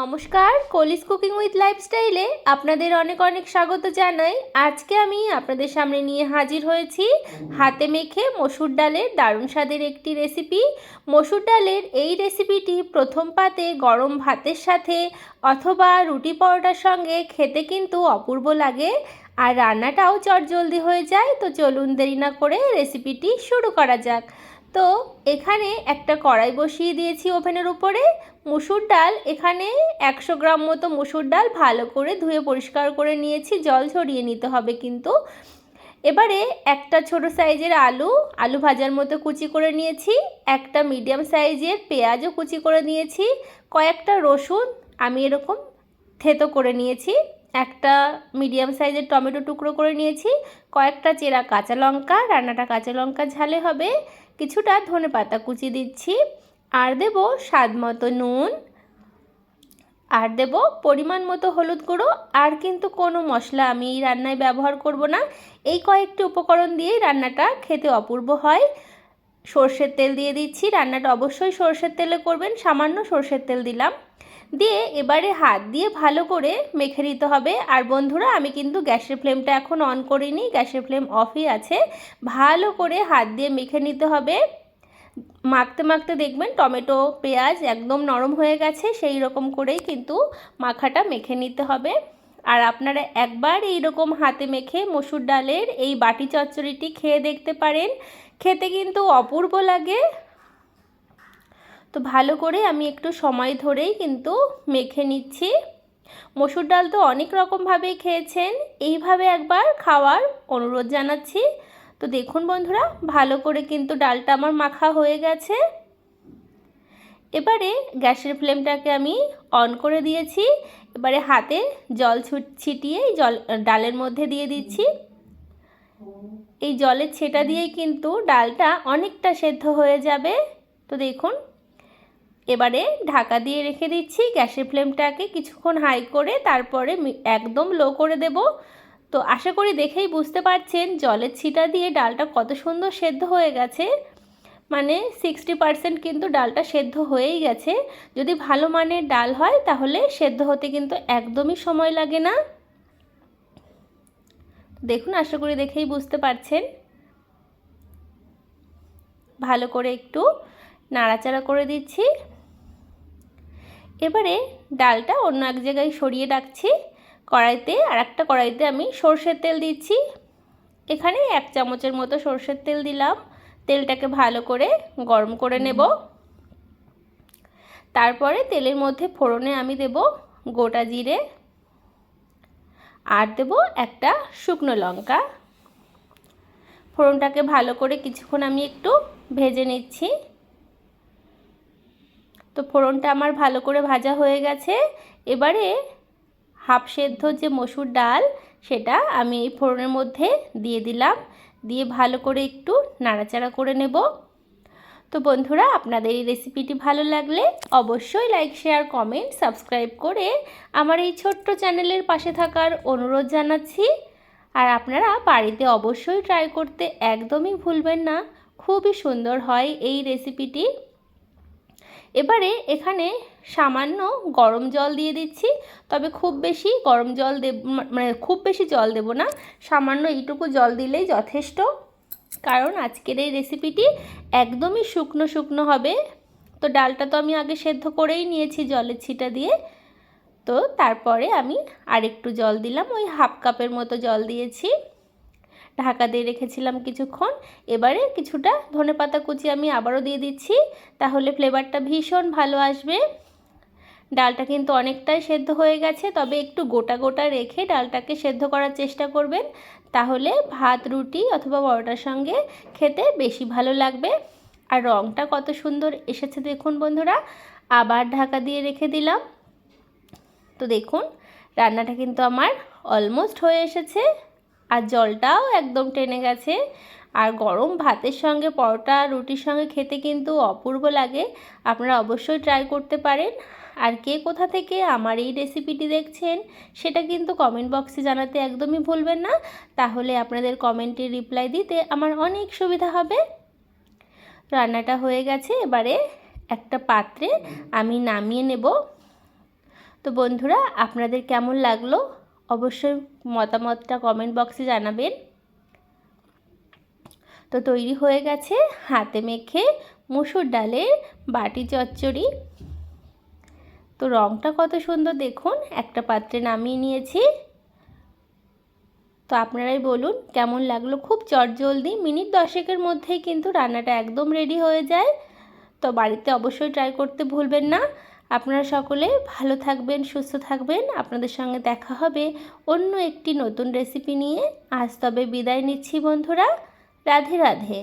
নমস্কার, কলিস cooking with লাইফস্টাইলে আপনাদের অনেক অনেক স্বাগত জানাই। আজকে আমি আপনাদের সামনে নিয়ে হাজির হয়েছি হাতে মেখে মসুর ডালের দারুণ স্বাদের একটি রেসিপি। মসুর ডালের এই রেসিপিটি প্রথম পাতে গরম ভাতের সাথে অথবা রুটি পরোটার সঙ্গে খেতে কিন্তু অপূর্ব লাগে। আর রান্নাটাও চটজলদি হয়ে যায়, তো চলুন দেরি না করে রেসিপিটি শুরু করা যাক। তো এখানে একটা কড়াই বসিয়ে দিয়েছি ওভেনের উপরে। মুসুর ডাল এখানে একশো গ্রাম মতো মুসুর ডাল ভালো করে ধুয়ে পরিষ্কার করে নিয়েছি, জল ঝরিয়ে নিতে হবে কিন্তু। এবারে একটা ছোট সাইজের আলু আলু ভাজার মতো কুচি করে নিয়েছি, একটা মিডিয়াম সাইজের পেঁয়াজও কুচি করে নিয়েছি, কয়েকটা রসুন আমি এরকম থেতো করে নিয়েছি। একটা মিডিয়াম সাইজের টমেটো টুকরো করে নিয়েছি, কয়েকটা চেরা কাঁচা লঙ্কা, রান্নাটা কাঁচা লঙ্কা ঝালে হবে, কিছুটা ধনে পাতা কুচি দিচ্ছি, আর দেব স্বাদ মতো নুন, আর দেব পরিমাণ মতো হলুদ গুঁড়ো, আর কিন্তু কোনো মশলা আমি এই রান্নায় ব্যবহার করব না, এই কয়েকটি উপকরণ দিয়েই রান্নাটা খেতে অপূর্ব হয়। সর্ষের তেল দিয়ে দিচ্ছি, রান্নাটা অবশ্যই সর্ষের তেলে করবেন, সামান্য সর্ষের তেল দিলাম। দিয়ে এবারে হাত দিয়ে ভালো করে মেখে নিতে হবে। আর বন্ধুরা, আমি কিন্তু গ্যাসের ফ্লেমটা এখন অন করিনি, গ্যাসের ফ্লেম অফই আছে। ভালো করে হাত দিয়ে মেখে নিতে হবে। মাখতে মাখতে দেখবেন টমেটো, পেঁয়াজ একদম নরম হয়ে গেছে, সেই রকম করেই কিন্তু মাখাটা মেখে নিতে হবে। আর আপনারা একবার এই রকম হাতে মেখে মসুর ডালের এই বাটি চচ্চড়িটি খেয়ে দেখতে পারেন। খেতে কিন্তু অপূর্ব লাগে। তো ভালো করে আমি একটু সময় ধরেই কিন্তু মেখে নিচ্ছি। মসুর ডাল তো অনেক রকমভাবেই খেয়েছেন, এইভাবে একবার খাওয়ার অনুরোধ জানাচ্ছি। তো দেখুন বন্ধুরা, ভালো করে কিন্তু ডালটা আমার মাখা হয়ে গেছে। এবারে গ্যাসের ফ্লেমটাকে আমি অন করে দিয়েছি। এবারে হাতে জল ছিটিয়ে জল, ডালের মধ্যে দিয়ে দিচ্ছি। এই জলের ছেটা দিয়েই কিন্তু ডালটা অনেকটা সেদ্ধ হয়ে যাবে। তো দেখুন এবারে ঢাকা দিয়ে রেখে দিচ্ছি গ্যাসের ফ্লেমটাকে কিছুক্ষণ হাই করে তারপরে একদম লো করে দেব। তো আশা করি দেখেই বুঝতে পারছেন জলের ছিটা দিয়ে ডালটা কত সুন্দর সেদ্ধ হয়ে গেছে। মানে সিক্সটি পারসেন্ট কিন্তু ডালটা সেদ্ধ হয়েই গেছে। যদি ভালো মানের ডাল হয় তাহলে সেদ্ধ হতে কিন্তু একদমই সময় লাগে না। দেখুন, আশা করি দেখেই বুঝতে পারছেন। ভালো করে একটু নাড়াচাড়া করে দিচ্ছি। এবারে ডালটা অন্য এক জায়গায় সরিয়ে রাখছি। কড়াইতে আর একটা কড়াইতে আমি সর্ষের তেল দিচ্ছি। এখানে এক চামচের মতো সর্ষের তেল দিলাম। তেলটাকে ভালো করে গরম করে নেব। তারপরে তেলের মধ্যে ফোড়নে আমি দেব গোটা জিরে। আর দেব একটা শুকনো লঙ্কা। ফোড়নটাকে ভালো করে কিছুক্ষণ আমি একটু ভেজে নিচ্ছি। তো ফোড়নটা আমার ভালো করে ভাজা হয়ে গেছে। এবারে হাফ সেদ্ধ যে মসুর ডাল, সেটা আমি এই ফোড়নের মধ্যে দিয়ে দিলাম। দিয়ে ভালো করে একটু নাড়াচাড়া করে নেব। তো বন্ধুরা, আপনাদের এই রেসিপিটি ভালো লাগলে অবশ্যই লাইক, শেয়ার, কমেন্ট, সাবস্ক্রাইব করে আমার এই ছোট্ট চ্যানেলের পাশে থাকার অনুরোধ জানাচ্ছি। আর আপনারা বাড়িতে অবশ্যই ট্রাই করতে একদমই ভুলবেন না। খুবই সুন্দর হয় এই রেসিপিটি। এবারে এখানে সামান্য গরম জল দিয়ে দিচ্ছি, তবে খুব বেশি গরম জল দেব মানে খুব বেশি জল দেব না, সামান্য এইটুকু জল দিলেই যথেষ্ট। কারণ আজকের এই রেসিপিটি একদমই শুকনো শুকনো হবে। তো ডালটা তো আমি আগে সেদ্ধ করেই নিয়েছি জলের ছিটা দিয়ে। তো তারপরে আমি আরেকটু জল দিলাম, ওই হাফ কাপের মতো জল দিয়েছি। ঢাকা দিয়ে রেখেছিলাম কিছুক্ষণ। এবারে কিছুটা ধনে পাতা কুচি আমি আবারও দিয়ে দিচ্ছি। তাহলে ফ্লেভারটা ভীষণ ভালো আসবে। ডালটা কিন্তু অনেকটাই সেদ্ধ হয়ে গেছে, তবে একটু গোটা গোটা রেখে ডালটাকে সেদ্ধ করার চেষ্টা করবেন। তাহলে ভাত, রুটি অথবা বড়টার সঙ্গে খেতে বেশি ভালো লাগবে। আর রঙটা কত সুন্দর এসেছে দেখুন বন্ধুরা, আবার ঢাকা দিয়ে রেখে দিলাম। তো দেখুন, রান্নাটা কিন্তু আমার অলমোস্ট হয়ে এসেছে। আর জলটাও একদম টেনে গেছে। আর গরম ভাতের সঙ্গে, পরোটা রুটির সঙ্গে খেতে কিন্তু অপূর্ব লাগে। আপনারা অবশ্যই ট্রাই করতে পারেন। আর কে কোথা থেকে আমার এই রেসিপিটি দেখছেন, সেটা কিন্তু কমেন্ট বক্সে জানাতে একদমই ভুলবেন না। তাহলে আপনাদের কমেন্টে রিপ্লাই দিতে আমার অনেক সুবিধা হবে। রান্নাটা হয়ে গেছে, এবারে একটা পাত্রে আমি নামিয়ে নেব। তো বন্ধুরা, আপনাদের কেমন লাগল? অবশ্যই মতামতটা কমেন্ট বক্সে জানাবেন। তো তৈরি হয়ে গেছে হাতে মেখে মুসুর ডালের বাটি চচ্চড়ি। তো রঙটা কত সুন্দর দেখুন, একটা পাত্রে নামিয়ে নিয়েছি। তো আপনারাই বলুন কেমন লাগল, খুব চটজলদি, মিনিট দশেকের মধ্যেই কিন্তু রান্নাটা একদম রেডি হয়ে যায়। তো বাড়িতে অবশ্যই ট্রাই করতে ভুলবেন না। আপনারা সকলে ভালো থাকবেন, সুস্থ থাকবেন। আপনাদের সঙ্গে দেখা হবে অন্য একটি নতুন রেসিপি নিয়ে। আজ তবে বিদায় নিচ্ছি বন্ধুরা। রাধে রাধে।